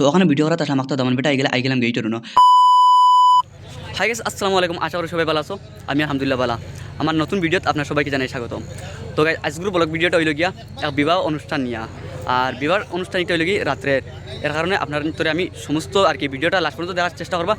তো ওখানে ভিডিও করা তাহলে আমাকে দামান বেটা আই গেলে আই গেলাম গেইটের হাই গেস আসসালামু আলাইকুম, আশা করি সবাই ভালো আছো। আমি আলহামদুলিল্লাহ ভালো। আমার নতুন ভিডিওত আপনার সবাইকে জানাই স্বাগত তো আজকের ব্লগ ভিডিওটা হইল গিয়া এক বিবাহ অনুষ্ঠান নিয়া। আর বিবাহ অনুষ্ঠান এটা হইল কি রাত্রের এর কারণে আপনার ভিতরে আমি সমস্ত আর কি ভিডিওটা লাস্ট পর্যন্ত দেওয়ার চেষ্টা করবা।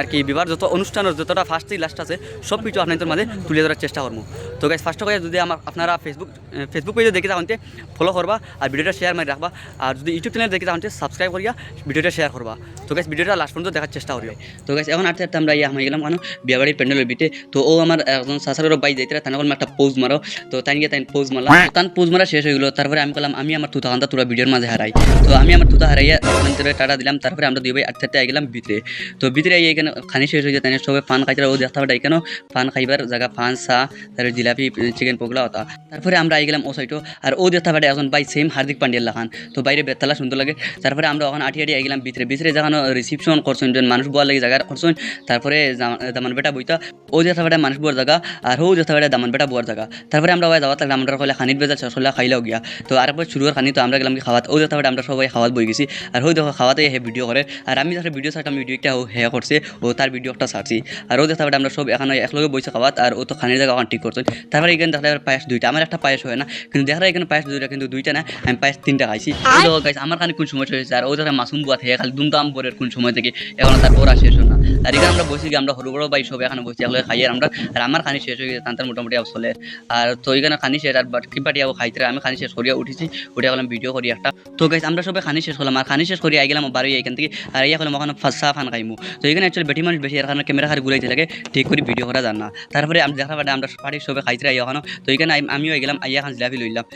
আর কি বিবাহ যত অনুষ্ঠানের যতটা ফার্স্ট লাস্ট আছে, সব কিছু আপনাদের মাঝে তুলে ধরার চেষ্টা করব। তো গাইজ ফার্স্ট করে যদি আমার আপনারা ফেসবুক ফেসবুক পেজে দেখে থাকতে ফলো করবা আর ভিডিওটা শেয়ার মারি রাখবা। আর যদি ইউটিউব চ্যানেল দেখে থাকতে সাবস্ক্রাইব করিয়া ভিডিওটা শেয়ার করবা। তো গাইজ ভিডিওটা লাস্ট পর্যন্ত দেখার চেষ্টা করিও। তো গাইজ এখন আটতে আটতে আমরা ইয়া হয়ে গেলাম কেন বিয়াবাড়ির প্যান্ডেলের বিটে তো। ও আমার একজন শাশুড়ের বাই যাইতে বললাম একটা পোজ মারো। তো তাই গিয়ে তাই পোজ মারলাম। তান পোজ মারা শেষ হয়ে গেলো। তারপরে আমি বললাম আমি আমার তুতা কান্তা তোরা ভিডিওর মাঝে হারাই। তো আমি আমার তুতা হারাইয়া টাটা দিলাম, তারপরে আমরা দুই ভাই আটতে আটতে গেলাম ভিতরে। তো ভিতরে আইয়া এখানে খানি শেষ হয়ে যায় সবাই ফান খাইতে ও দেখতে পারে এখানেও ফান খাইবার জায়গা ফান চা, তারপরে জিলাপি, চিকেন, পকোড়া হতা তারপরে আমরা আই গেলাম ও সাইটো আর ও দেখতে পারে এখন বাই সেম হার্দিক পান্ডিয়ার লাখান। তো বাইরে বেতালা সুন্দর লাগে। তারপরে আমরা ওখানে আটি আটি আই গেলাম ভিতরে। ভিতরে যেখানে রিসিপশন করছেন মানুষ বোয়ার লাগে জায়গা করছেন, তারপরে দামান বেটা বইতা, ও দেখতে পারে মানুষ বোয়ার জায়গা, আর ও দেখতে পারে দামান বেটা বোয়ার জায়গা। তারপরে আমরা যাওয়া থাকলে আমরা খানিত বেজা সসলা খাইলাও গিয়া। তো আর শুরুর খানি তো আমরা গেলাম কি খাওয়াত। ও দেখতে আমরা সবাই খাওয়াত বই গেছি। আর ওই দেখো খাওয়াতে হে ভিডিও করে আর আমি যখন ভিডিও ছাড়তাম ভিডিও একটা হে করছে ও তার ভিডিও একটা ছাড়ছি আর ও দেখতে আমরা সব এখানে একলগে বইছে খাওয়াত। আর ও তো খানির জায়গা ঠিক করছেন তারপরে এখানে দেখতে পারে পায়েস দুইটা। আমার একটা পায়েস হয় না। কিন্তু দেখা যায় এখানে পায়েস দুইটা কিন্তু দুইটা না। আমি পায়েস তিনটা খাইছি। ওই দেখো guys, আমার খানি কোন সময় হয়েছে আর ও দেখা মাসুম বুয়া থেকে। খালি দুমদাম পরের কোন সময় থেকে? এখন তার পড়া শেষ না আর এখানে আমরা বসি আমরা হরু বড় বাই সব এখানে বসি একলগে খাই আর আমরা, আর আমার খানি শেষ হয়ে গেছে তার মোটামুটি আব চলে। আর তো এখানে খানি শেষ আর কি পাটি আবো খাইতে আমি খানি শেষ করিয়া উঠেছি, উঠে গেলাম ভিডিও করি একটা। তো গাইজ আমরা সবাই খানি শেষ করলাম আর খানি শেষ করি আই গেলাম বাড়ি এখান থেকে আর ইয়া করলাম ওখানে ফাঁসা ফান খাইমু। তো এখানে অ্যাকচুয়ালি বেটি মানুষ বেশি কারণে ক্যামেরা খালি ঘুরাইতে লাগে ঠিক করে ভিডিও করা যান না তারপরে আমি দেখা পারে আমরা পার্টির সবাই খাইতে আই ওখানে তো এখানে আমিও গেলাম আইয়া খান জিলাপি লইলাম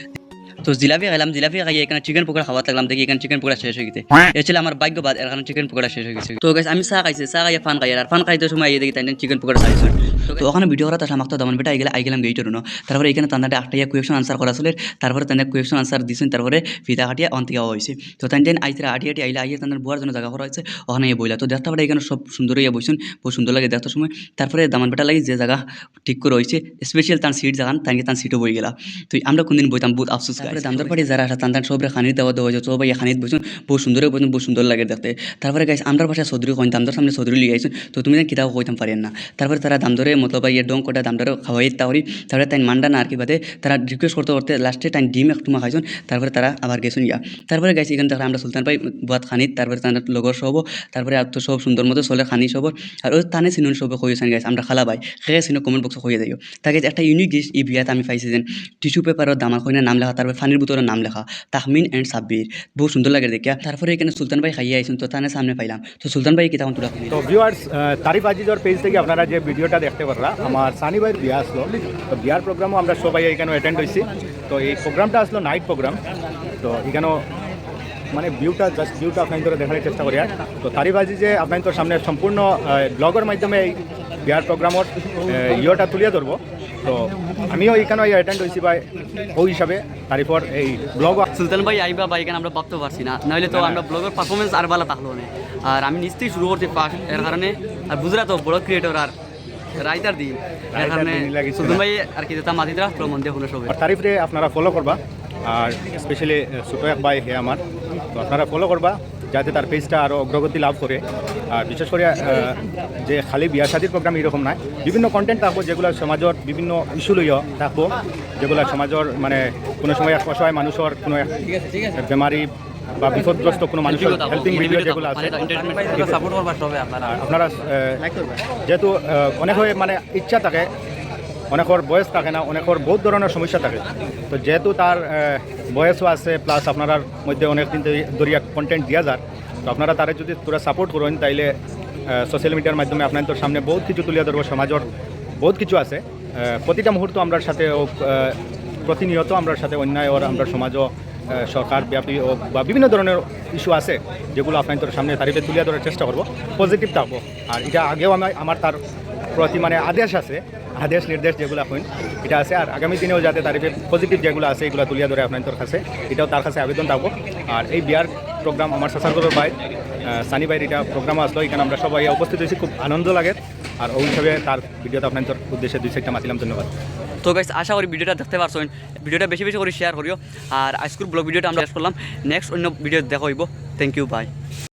তো জিলাপি খাইলাম জিলাপি খাই এখানে চিকেন পকোড়া খাওয়া থাকলাম দেখি এখানে চিকেন পকোড়া শেষ হয়ে গেছে। এ ছিল আমার ভাগ্যবাদ কারণে চিকেন পকোড়া শেষ হয়ে গেছে। তো গাইস আমি চা খাইছি চা খাইয়া ফান খাই আর ফান খাইতে সময় এই দেখি তাই চিকেন পকোড়া খাইছি তো ওখানে ভিডিও করা তার আমাকে দামান বেটা আই গেলে আই গেলাম গেইটের ন? তারপরে এখানে তান্দাটা একটা কুয়েশন আনসার করা ছিল তারপরে তাদের কুয়েশন আনসার দিছেন তারপরে ফিতা কাটিয়া অন্তিকা হওয়া হয়েছে তো তাই দিন আইতে আটি আটি আইলে আইয়ে তাদের বুয়ার জন্য জায়গা করা হয়েছে ওখানে ইয়ে বইলা তো দেখতে পারে এখানে সব সুন্দর ইয়ে বইছেন বহু সুন্দর লাগে দেখতে সময়। তারপরে দামান বেটা লাগে যে জায়গা ঠিক করে হয়েছে স্পেশাল তার সিট জাগান তাই তার সিটও বই গেলা। তো আমরা কোনদিন বইতাম বহুত আফসোস তারপরে দামদার পাড়ি যারা আসা তান তান সবরে খানিত দেওয়া দেওয়া হয়েছে সবাই খানিত বইছেন বহু সুন্দর বইছেন বহু সুন্দর লাগে দেখতে তারপরে গাইছে আমরা পাশে চৌধুরী কইন দামদার সামনে চৌধুরী লিয়ে আইছেন তো তুমি কিতাব কইতাম পারেন না তারপরে তারা দামদরে মতলব ইয়ে ডং কোটা দামদারে খাওয়াই তাহরি তারপরে তাই মান্ডা না আর কি বাদে তারা রিকোয়েস্ট করতে করতে লাস্টে তাই ডিম একটু খাইছেন তারপরে তারা আবার গেছেন ইয়া তারপরে গাইছে এখানে দেখলাম আমরা সুলতান পাই বাদ খানিত তারপরে তার লগর সব তারপরে আর তো সব সুন্দর মতো চলে খানি সব আর ওই তানে সিনুন সব কইছেন গাইছে আমরা খালা ভাই সেয়ে সিনো কমেন্ট বক্সে কইয়ে যাইও তাকে একটা ইউনিক জিনিস এই বিয়াত আমি পাইছি যেন টিস্যু পেপারত দামা কইনা নাম লেখা তারপরে ফানির বোতলের নাম লেখা, তাহমিন এন্ড সাব্বির। বহু সুন্দর লাগে দেখিয়া। তারপরে এখানে সুলতান ভাই খাইয়ে আইছেন, তো তানে সামনে পাইলাম। তো সুলতান ভাই কি তখন তুলা তো ভিউয়ার্স তারিফ আজিজর পেজ থেকে আপনারা যে ভিডিওটা দেখতে পারলা, আমার সানি ভাইয়ের বিয়া আসলো। তো বিয়ার প্রোগ্রামও আমরা সবাই এখানে অ্যাটেন্ড হয়েছি তো এই প্রোগ্রামটা আসলো নাইট প্রোগ্রাম তো এখানেও মানে ভিউটা জাস্ট ভিউটা আপনার দেখার চেষ্টা করি তো তারিফ আজি যে আপনার তোর সামনে সম্পূর্ণ ব্লগের মাধ্যমে এই বিয়ার প্রোগ্রামর ইয়েটা তুলিয়ে ধরবো। তো আমিও এখানে অ্যাটেন্ড হয়েছি বা ওই হিসাবে তারিফর এই ব্লগ সুলতান ভাই আইবা বা এখানে আমরা ভাবতে পারছি না। নাহলে তো আমরা ব্লগের পারফরমেন্স আর ভালো থাকল না। আর আমি নিশ্চয়ই শুরু করতে পার এর কারণে আর বুঝরা তো বড় ক্রিয়েটর আর রাইটার দিন। এর কারণে সুলতান ভাই আর কি যেতাম মাতিরা তো মন দিয়ে আর তারিফরে আপনারা ফলো করবা। আর স্পেশালি ছোটো ভাই হে আমার। তো আপনারা ফলো করবা। যাতে তার পেজটা আরও অগ্রগতি লাভ করে। আর বিশেষ করে যে খালি বিয়া শাদির প্রোগ্রাম এরকম নাই বিভিন্ন কন্টেন্ট থাকব যেগুলো সমাজের বিভিন্ন ইস্যু লইয়া থাকব যেগুলো সমাজের মানে কোনো সময় এক অসহায় মানুষের কোনো এক বেমারি বা বিপদগ্রস্ত কোনো মানুষের হেল্পিং ভিডিও যেগুলো আছে। সাপোর্ট করবা সবে আপনারা। যেহেতু অনেক হয়ে মানে ইচ্ছা থাকে অনেকর বয়স থাকে না, অনেকর বহুত ধরনের সমস্যা থাকে। তো যেহেতু তার বয়সও আছে প্লাস আপনার মধ্যে অনেক দিন দরিয়া কন্টেন্ট দিয়া যার, তো আপনারা তারা যদি তোরা সাপোর্ট করেন, তাইলে সোশ্যাল মিডিয়ার মাধ্যমে আপনার তোর সামনে বহুত কিছু তুলিয়া ধরবো, সমাজের বহুত কিছু আছে। প্রতিটা মুহূর্ত আমরা সাথে প্রতিনিয়ত আমরা সাথে অন্যায় ওর আমরা সমাজও সরকার, ব্যাপী বা বিভিন্ন ধরনের ইস্যু আছে, যেগুলো আপনাদের সামনে তারিফে তুলে ধরার চেষ্টা করব পজিটিভ থাকব। আর এটা আগেও আমি, আমার তার প্রতি মানে আদেশ আছে আদেশ, নির্দেশ যেগুলো হইন, এটা আছে। আর আগামী দিনেও যাতে তারিফে পজিটিভ যেগুলো আছে, এগুলো তুলিয়া ধরে আপনাদের কাছে, এটাও তার কাছে আবেদন থাকব। আর এই বিয়ার প্রোগ্রাম আমার সাসারগড়ের ভাই সানি ভাইয়ের এটা প্রোগ্রাম আসলো, এখানে আমরা সবাই উপস্থিত হয়েছি, খুব আনন্দ লাগে। আর ওই হিসাবে তার ভিডিওতে আপনাদের উদ্দেশ্যে দুই সাইডটা মাতিলাম, ধন্যবাদ। তো গাইস আশা করি ভিডিওটা দেখতে পারছেন। ভিডিওটা বেশি বেশি করে শেয়ার করিও। আর আজকের ব্লগ ভিডিওটা আমরা শেষ করলাম। নেক্সট অন্য ভিডিও দেখা হইব। Thank you by